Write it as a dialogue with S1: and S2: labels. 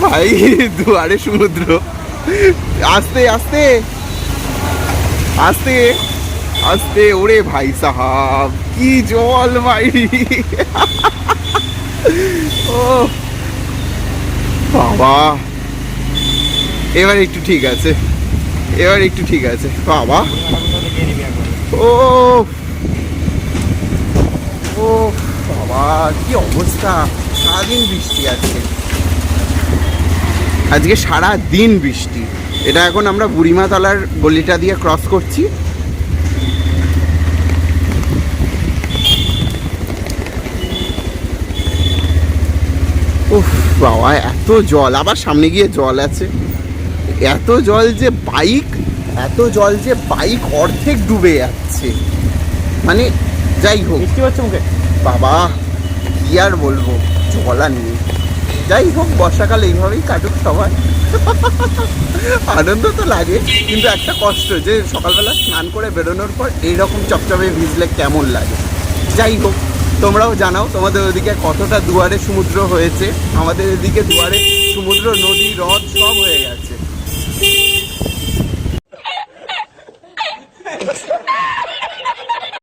S1: ভাই, দুয়ারে সমুদ্র। আস্তে আস্তে। আস্তে আস্তে, ওরে ভাই সাহাব, কি জল ভাই। ও, বাবা। এবার একটু ঠিক আছে। এবার একটু ঠিক আছে, বাবা। ও ও, বাবা, কি অবস্থা। সারাদিন বৃষ্টি আজকে। আজকে সারা দিন বৃষ্টি। এটা এখন আমরা বুড়িমা তলার গলিটা দিয়ে ক্রস করছি। উফ বাবা এত জল। আবার সামনে গিয়ে জল আছে। এত জল যে বাইক এত জল যে বাইক অর্ধেক ডুবে যাচ্ছে। মানে যাই হোক। বাবা কি আর বলব? জল আর নেই। যাই হোক, বর্ষাকাল এইভাবেই কাটুক সবাই। আনন্দ তো লাগে, কিন্তু একটা কষ্ট যে সকালবেলা স্নান করে বেরোনোর পর এইরকম চপচপে ভিজলে কেমন লাগে? যাই হোক, তোমরাও জানাও, তোমাদের ওদিকে কতটা দুয়ারে সমুদ্র হয়েছে? আমাদের এদিকে দুয়ারে সমুদ্র, নদী, হ্রদ সব হয়ে গেছে।